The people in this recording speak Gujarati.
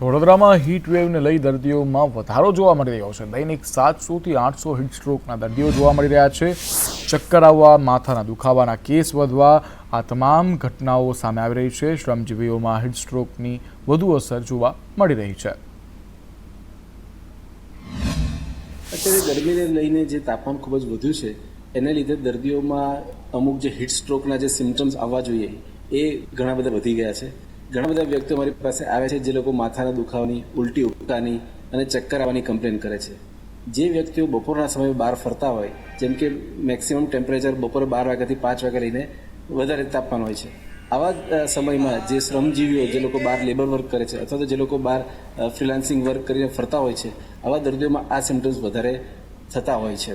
વડોદરામાં હીટ વેવને લઈ દર્દીઓમાં વધારો જોવા મળી રહ્યો છે. દૈનિક સાતસોથી આઠસો હીટ સ્ટ્રોકના દર્દીઓ જોવા મળી રહ્યા છે. ચક્કર આવવા, માથાના દુખાવાના કેસ વધવા, આ તમામ ઘટનાઓ સામે આવી રહી છે. શ્રમજીવીઓમાં હીટ સ્ટ્રોકની વધુ અસર જોવા મળી રહી છે. અત્યારે ગરમીને લઈને જે તાપમાન ખૂબ જ વધ્યું છે, એને લીધે દર્દીઓમાં અમુક જે હીટ સ્ટ્રોકના જે સિમ્ટમ્સ આવવા જોઈએ, એ ઘણા બધા વધી ગયા છે. ઘણા બધા વ્યક્તિઓ મારી પાસે આવે છે જે લોકો માથાના દુખાવાની, ઉલટી ઉપકાની અને ચક્કર આવવાની કમ્પ્લેન કરે છે. જે વ્યક્તિઓ બપોરના સમયે બહાર ફરતા હોય, જેમ કે મેક્સિમમ ટેમ્પરેચર બપોરે બાર વાગ્યાથી પાંચ વાગ્યા લઈને વધારે તાપમાન હોય છે. આવા સમયમાં જે શ્રમજીવીઓ જે લોકો બહાર લેબર વર્ક કરે છે અથવા તો જે લોકો બહાર ફ્રીલાન્સિંગ વર્ક કરીને ફરતા હોય છે, આવા દર્દીઓમાં આ સિમ્ટમ્સ વધારે થતા હોય છે.